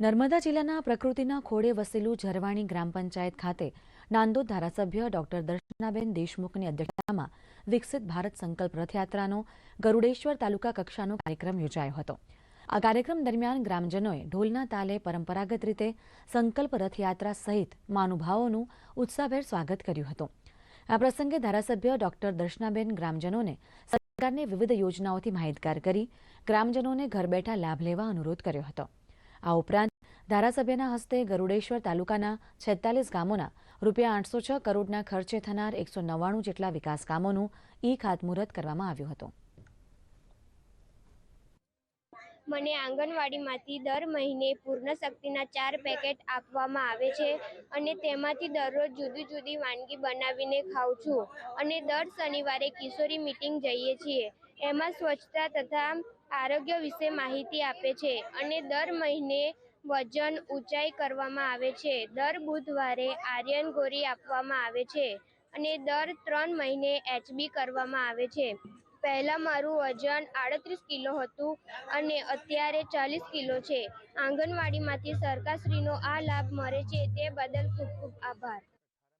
નર્મદા જિલ્લાના પ્રકૃતિના ખોળે વસેલું ઝરવાણી ગ્રામ પંચાયત ખાતે નાંદોદ ધારાસભ્ય ડોક્ટર દર્શનાબેન દેશમુખની અધ્યક્ષતામાં વિકસિત ભારત સંકલ્પ રથયાત્રાનો ગરુડેશ્વર તાલુકા કક્ષાનો કાર્યક્રમ યોજાયો હતો. આ કાર્યક્રમ દરમિયાન ગ્રામજનોએ ઢોલના તાલે પરંપરાગત રીતે સંકલ્પ રથયાત્રા સહિત મહાનુભાવોનું ઉત્સાહભેર સ્વાગત કર્યું હતું. આ પ્રસંગે ધારાસભ્ય ડોક્ટર દર્શનાબેન ગ્રામજનોને સરકારની વિવિધ યોજનાઓથી માહિતગાર કરી ગ્રામજનોને ઘર બેઠા લાભ લેવા અનુરોધ કર્યો હતો. આ ઉપરાંત ધારાસભ્યના હસ્તે ગરુડેશ્વર તાલુકાના છેતાલીસ ગામોના રૂપિયા આઠસો છ કરોડના ખર્ચે થનાર એકસો નવ્વાણું જેટલા વિકાસ ઈ ખાતમુહૂર્ત કરવામાં આવ્યું હતું. મને આંગણવાડીમાંથી દર મહિને પૂર્ણ શક્તિના ચાર પેકેટ આપવામાં આવે છે અને તેમાંથી દરરોજ જુદી જુદી વાનગી બનાવીને ખાઉં છું અને દર શનિવારે કિશોરી મીટિંગ જઈએ છીએ. એમાં સ્વચ્છતા તથા આરોગ્ય વિશે માહિતી આપે છે અને દર મહિને વજન ઊંચાઈ કરવામાં આવે છે. દર બુધવારે આર્યન ગોરી આપવામાં આવે છે અને દર ત્રણ મહિને એચબી કરવામાં આવે છે. પહેલાં મારું વજન આડત્રીસ કિલો હતું અને અત્યારે ચાલીસ કિલો છે. આંગણવાડીમાંથી સરકારશ્રીનો આ લાભ મળે છે તે બદલ ખૂબ ખૂબ આભાર.